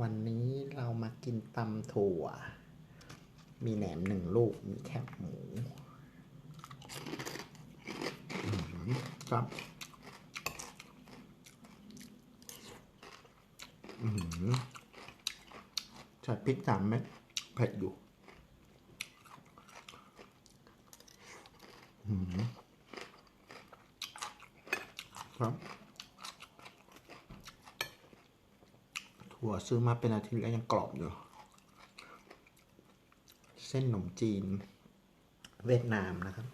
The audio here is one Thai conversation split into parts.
วันนี้เรามากินตำถั่ว มีแหนมหนึ่งลูก มีแคบหมูครับใส่พริกสามเม็ดเผ็ดอยู่ครับ ถั่วซื้อมาเป็นอาทิตย์แล้วยังกรอบอยู่ เส้นขนมจีน เวียดนามนะครับ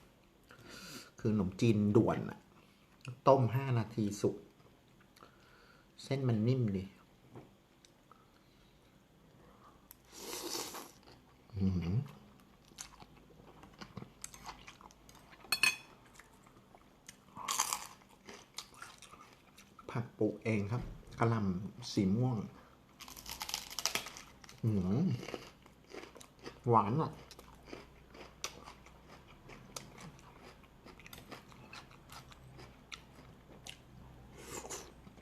คือขนมจีนด่วนอะต้มห้านาทีสุก เส้นมันนิ่มดีอื้อหือผักปลูกเองครับกระหลำสีม่วง หวานอะ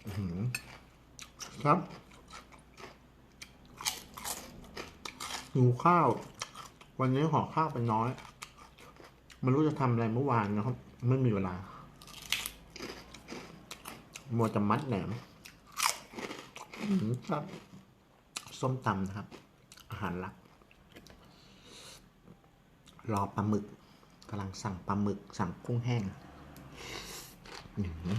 อื้อหือครับหิวข้าว วันนี้ห่อข้าวไปน้อย ไม่รู้จะทำอะไรเมื่อวานนะครับ ไม่มีเวลามัวจะมัดแหนมอื้อหือครับ ส้มตำนะครับ อาหารหลัก รอปลาหมึกกำลังสั่งปลาหมึกสั่งกุ้งแห้งอื้อหือ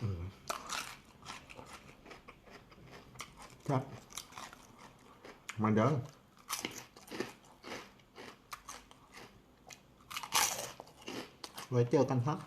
อืมครับมาเด้อ ไว้เจอกันครับ